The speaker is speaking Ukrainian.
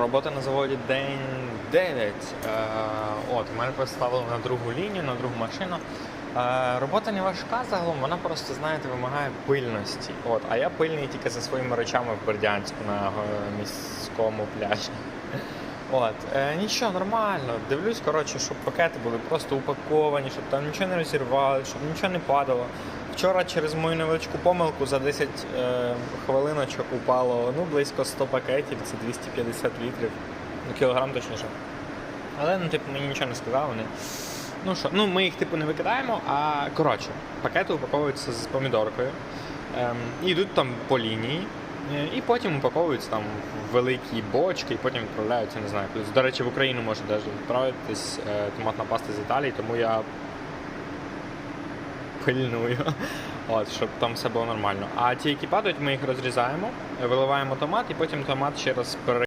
робота на заводі день 9. Е, от, мене поставили на другу лінію, на другу машину. Е, робота не важка загалом, вона просто, знаєте, вимагає пильності. От, а я пильний тільки за своїми речами в Бердянську на е, міському пляжі. От, е, нічого, нормально. Дивлюсь, коротше, щоб пакети були просто упаковані, щоб там нічого не розірвали, щоб нічого не падало. Вчора через мою невеличку помилку за 10 е, хвилиночок упало ну, близько 100 пакетів, це 250 літрів, ну, кілограм точніше. Але ну, типу, мені нічого не сказали. Вони... Ну що, ну ми їх типу не викидаємо, а коротше, пакети упаковуються з помідоркою. Ем, і йдуть там по лінії. Е, І потім упаковуються там великі бочки, і потім відправляються, не знаю. До речі, в Україну може навіть відправитись е, томатна паста з Італії, тому я пильную, от, щоб там все було нормально. А ті, які падають, ми їх розрізаємо, виливаємо томат, і потім томат ще раз пере